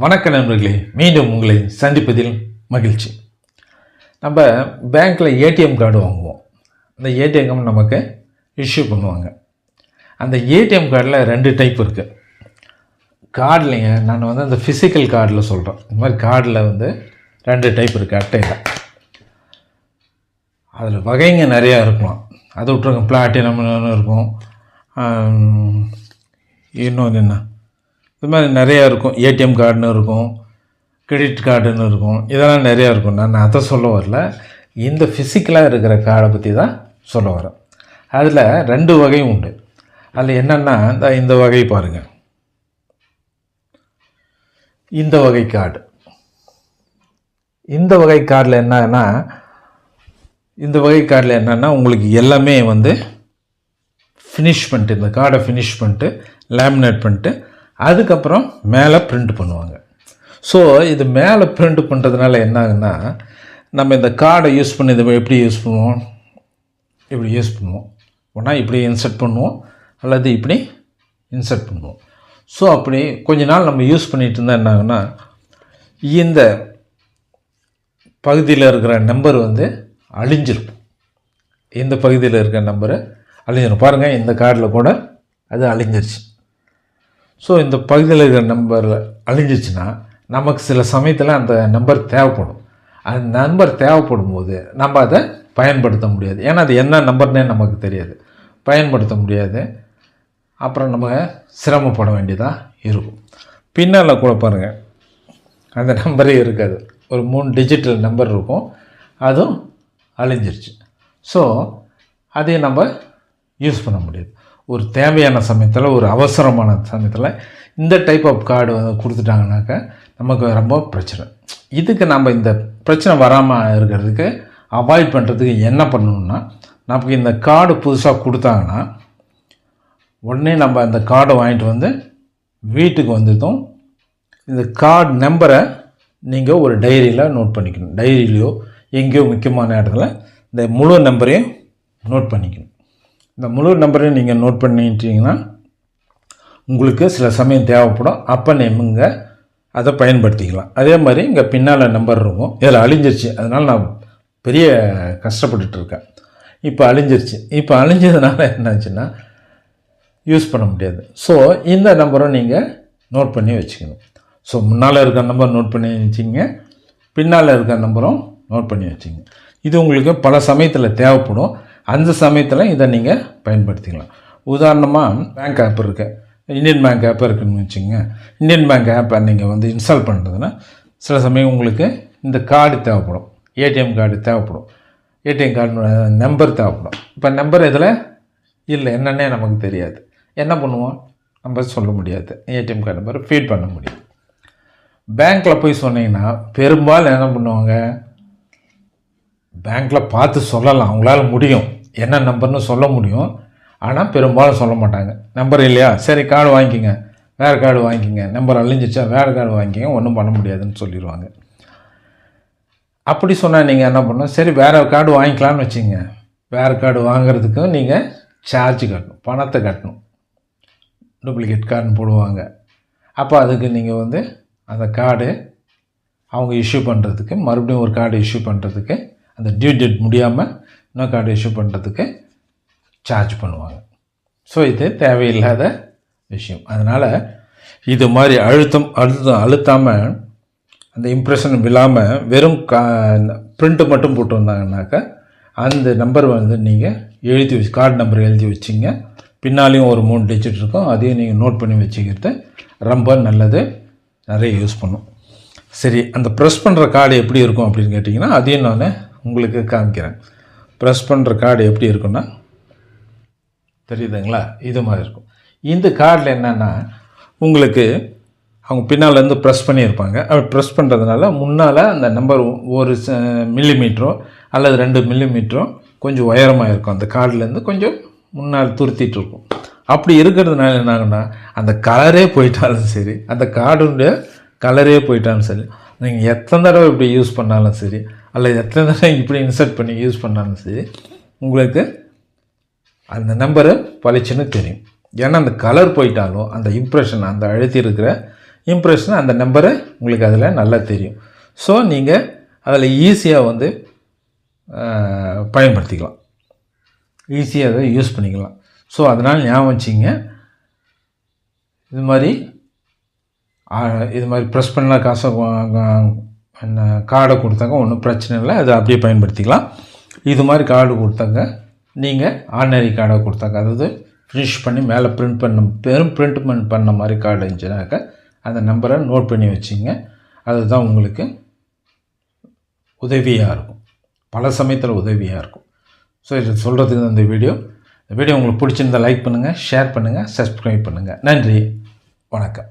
வணக்க நண்பர்களே மீண்டும் உங்களை சந்திப்பதில் மகிழ்ச்சி. நம்ம பேங்க்கில் ஏடிஎம் கார்டு வாங்குவோம். அந்த ஏடிஎம் நமக்கு இஷ்யூ பண்ணுவாங்க. அந்த ஏடிஎம் கார்டில் ரெண்டு டைப் இருக்குது கார்டுலைங்க நான் வந்து அந்த ஃபிசிக்கல் கார்டில் சொல்கிறேன் இந்த மாதிரி கார்டில் வந்து ரெண்டு டைப் இருக்குது அட்டையில் அதில் வகைங்க நிறையா இருக்கலாம். அதை விட்டுருங்க பிளாட்டினம்னு இருக்கும். இன்னொன்று என்ன? இது மாதிரி நிறையா இருக்கும். ஏடிஎம் கார்டுன்னு இருக்கும். கிரெடிட் கார்டுன்னு இருக்கும். இதெல்லாம் நிறையா இருக்கும். நான் அதை சொல்ல வரல. இந்த ஃபிசிக்கலாக இருக்கிற கார்டை பற்றி தான் சொல்ல வரேன். அதில் ரெண்டு வகையும் உண்டு. அதில் என்னென்னா இந்த இந்த வகை பாருங்கள் இந்த வகை கார்டு இந்த வகை கார்டில் என்னன்னா இந்த வகை கார்டில் என்னென்னா உங்களுக்கு எல்லாமே வந்து ஃபினிஷ் பண்ணிட்டு இந்த கார்டை ஃபினிஷ் பண்ணிட்டு லேமினேட் பண்ணிட்டு அதுக்கப்புறம் மேலே பிரிண்ட் பண்ணுவாங்க. ஸோ இது மேலே பிரிண்ட் பண்ணுறதுனால என்ன ஆகுன்னா நம்ம இந்த கார்டை யூஸ் பண்ணி இதை எப்படி யூஸ் பண்ணுவோம்? இப்படி யூஸ் பண்ணுவோம். ஒன்றா இப்படி இன்சர்ட் பண்ணுவோம் அல்லது இப்படி இன்சர்ட் பண்ணுவோம். ஸோ அப்படி கொஞ்ச நாள் நம்ம யூஸ் பண்ணிட்டு இருந்தால் என்ன ஆகுன்னா இந்த பகுதியில் இருக்கிற நம்பர் வந்து அழிஞ்சிருக்கும். இந்த பகுதியில் இருக்கிற நம்பரு அழிஞ்சிரும். பாருங்கள் இந்த கார்டில் கூட அது அழிஞ்சிருச்சு. ஸோ இந்த பகுதியில் இருக்கிற நம்பர் அழிஞ்சிச்சுன்னா நமக்கு சில சமயத்தில் அந்த நம்பர் தேவைப்படும். அந்த நம்பர் தேவைப்படும் போது நம்ம அதை பயன்படுத்த முடியாது. ஏன்னா அது என்ன நம்பர்னே நமக்கு தெரியாது. பயன்படுத்த முடியாது. அப்புறம் நம்ம சிரமப்பட வேண்டியதாக இருக்கும். பின்னால் கூட பாருங்கள் அந்த நம்பரே இருக்காது. ஒரு மூணு டிஜிட்டல் நம்பர் இருக்கும். அதுவும் அழிஞ்சிருச்சு. ஸோ அதையும் நம்ம யூஸ் பண்ண முடியாது. ஒரு தேவையான சமயத்தில் ஒரு அவசரமான சமயத்தில் இந்த டைப் ஆஃப் கார்டு வந்து கொடுத்துட்டாங்கனாக்கா நமக்கு ரொம்ப பிரச்சனை. இதுக்கு நம்ம இந்த பிரச்சனை வராமல் இருக்கிறதுக்கு அவாய்ட் பண்ணுறதுக்கு என்ன பண்ணணுன்னா நமக்கு இந்த கார்டு புதுசாக கொடுத்தாங்கன்னா உடனே நம்ம அந்த கார்டை வாங்கிட்டு வந்து வீட்டுக்கு வந்ததும் இந்த கார்டு நம்பரை நீங்கள் ஒரு டைரியில் நோட் பண்ணிக்கணும். டைரியிலையோ எங்கேயோ முக்கியமான இடத்துல இந்த முழு நம்பரையும் நோட் பண்ணிக்கணும். இந்த முழு நம்பரையும் நீங்கள் நோட் பண்ணிட்டீங்கன்னா உங்களுக்கு சில சமயம் தேவைப்படும். அப்போ நேமுங்க அதை பயன்படுத்திக்கலாம். அதே மாதிரி இங்கே பின்னால் நம்பர் இருக்கும். இதில் அழிஞ்சிருச்சு. அதனால் நான் பெரிய கஷ்டப்பட்டுட்டு இருக்கேன். இப்போ அழிஞ்சிருச்சு. இப்போ அழிஞ்சதுனால என்னாச்சுன்னா யூஸ் பண்ண முடியாது. ஸோ இந்த நம்பரும் நீங்கள் நோட் பண்ணி வச்சுக்கணும். ஸோ முன்னால் இருக்க நம்பர் நோட் பண்ணி வச்சிங்க பின்னால் இருக்க நம்பரும் நோட் பண்ணி வச்சுங்க இது உங்களுக்கு பல சமயத்தில் தேவைப்படும். அந்த சமயத்தில் இதை நீங்கள் பயன்படுத்திக்கலாம். உதாரணமாக பேங்க் ஆப் இருக்கு. இந்தியன் பேங்க் ஆப் இருக்குன்னு வச்சுங்க இந்தியன் பேங்க் ஆப்பை நீங்கள் வந்து இன்ஸ்டால் பண்ணுறதுன்னா சில சமயம் உங்களுக்கு இந்த கார்டு தேவைப்படும். ஏடிஎம் கார்டு தேவைப்படும். ஏடிஎம் கார்டு நம்பர் தேவைப்படும். இப்போ நம்பர் இதில் இல்லை என்னன்னே நமக்கு தெரியாது. என்ன பண்ணுவோம்? நம்ம சொல்ல முடியாது. ஏடிஎம் கார்டு நம்பர் ஃபீட் பண்ண முடியும் பேங்க்கில் போய் சொன்னீங்கன்னா பெரும்பாலும் என்ன பண்ணுவாங்க? பேங்க்கில் பார்த்து சொல்லலாம். அவங்களால முடியும். என்ன நம்பர்னு சொல்ல முடியும். ஆனால் பெரும்பாலும் சொல்ல மாட்டாங்க. நம்பர் இல்லையா? சரி கார்டு வாங்கிக்கிங்க. வேறு கார்டு வாங்கிக்கிங்க. நம்பர் அழிஞ்சிச்சா வேறு கார்டு வாங்கிக்கிங்க. ஒன்றும் பண்ண முடியாதுன்னு சொல்லிடுவாங்க அப்படி சொன்னால் நீங்கள் என்ன பண்ணணும்? சரி வேறு கார்டு வாங்கிக்கலாம்னு வச்சுங்க வேறு கார்டு வாங்குறதுக்கும் நீங்கள் சார்ஜ் கட்டணும். பணத்தை கட்டணும். டூப்ளிகேட் கார்டுன்னு போடுவாங்க. அப்போ அதுக்கு நீங்கள் வந்து அந்த கார்டு அவங்க இஷ்யூ பண்ணுறதுக்கு மறுபடியும் ஒரு கார்டு இஷ்யூ பண்ணுறதுக்கு அந்த டியூ டேட் முடியாமல் இன்னும் கார்டு இஷ்யூ பண்ணுறதுக்கு சார்ஜ் பண்ணுவாங்க. ஸோ இது தேவையில்லாத விஷயம். அதனால் இது மாதிரி அழுத்தம் அழுத்தம் அழுத்தாமல் அந்த இம்ப்ரெஷன் விழாமல் வெறும் கா பிரிண்ட்டு மட்டும் போட்டு வந்தாங்கன்னாக்கா அந்த நம்பர் வந்து நீங்கள் எழுதி வச்சு கார்டு நம்பர் எழுதி வச்சிங்க. பின்னாலேயும் ஒரு மூணு டிஜிட் இருக்கும். அதையும் நீங்கள் நோட் பண்ணி வச்சுக்கிறது ரொம்ப நல்லது. நிறைய யூஸ் பண்ணும். சரி அந்த ப்ரெஸ் பண்ணுற கார்டு எப்படி இருக்கும் அப்படின்னு கேட்டிங்கன்னா அதையும் நான் உங்களுக்கு காமிக்கிறேன். ப்ரெஸ் பண்ணுற கார்டு எப்படி இருக்குன்னா தெரியுதுங்களா? இது மாதிரி இருக்கும். இந்த கார்டில் என்னென்னா உங்களுக்கு அவங்க பின்னாலேருந்து ப்ரெஸ் பண்ணியிருப்பாங்க. அப்படி ப்ரெஸ் பண்ணுறதுனால முன்னால் அந்த நம்பர் ஒரு மில்லிமீட்டரோ அல்லது ரெண்டு மில்லிமீட்டரோ கொஞ்சம் உயரமாக இருக்கும். அந்த கார்டுலேருந்து கொஞ்சம் முன்னால் துருத்திட்டு இருக்கும். அப்படி இருக்கிறதுனால என்ன ஆகுன்னா அந்த கலரே போயிட்டாலும் சரி அந்த கார்டுடைய கலரே போயிட்டாலும் சரி நீங்கள் எத்தனை தடவை இப்படி யூஸ் பண்ணாலும் சரி அல்லது எத்தனை தடவை இப்படி இன்சர்ட் பண்ணி யூஸ் பண்ணாலும் சரி உங்களுக்கு அந்த நம்பரை பளிச்சுன்னு தெரியும். ஏன்னா அந்த கலர் போயிட்டாலும் அந்த இம்ப்ரெஷன் அந்த அழுத்தி இருக்கிற இம்ப்ரெஷன் அந்த நம்பரை உங்களுக்கு அதில் நல்லா தெரியும். ஸோ நீங்கள் அதில் ஈஸியாக வந்து பயன்படுத்திக்கலாம். ஈஸியாக அதை யூஸ் பண்ணிக்கலாம். ஸோ அதனால் ஞாபகம் வச்சிங்க. இது மாதிரி இது மாதிரி ப்ரெஸ் பண்ணால் காசை கார்டை கொடுத்தாங்க. ஒன்றும் பிரச்சனை இல்லை. அதை அப்படியே பயன்படுத்திக்கலாம். இது மாதிரி கார்டு கொடுத்தாங்க. நீங்கள் ஆர்டினரி கார்டை கொடுத்தாங்க. அதாவது ஃபினிஷ் பண்ணி மேலே பிரிண்ட் பண்ண பெரும் பிரிண்ட் பண்ண மாதிரி கார்டு இருந்துச்சுனாக்கா அந்த நம்பரை நோட் பண்ணி வச்சிங்க. அதுதான் உங்களுக்கு உதவியாக இருக்கும். பல சமயத்தில் உதவியாக இருக்கும். ஸோ இது சொல்கிறதுக்கு தான் இந்த வீடியோ இந்த வீடியோ உங்களுக்கு பிடிச்சிருந்தா லைக் பண்ணுங்கள் ஷேர் பண்ணுங்கள் சப்ஸ்கிரைப் பண்ணுங்கள் நன்றி. வணக்கம்.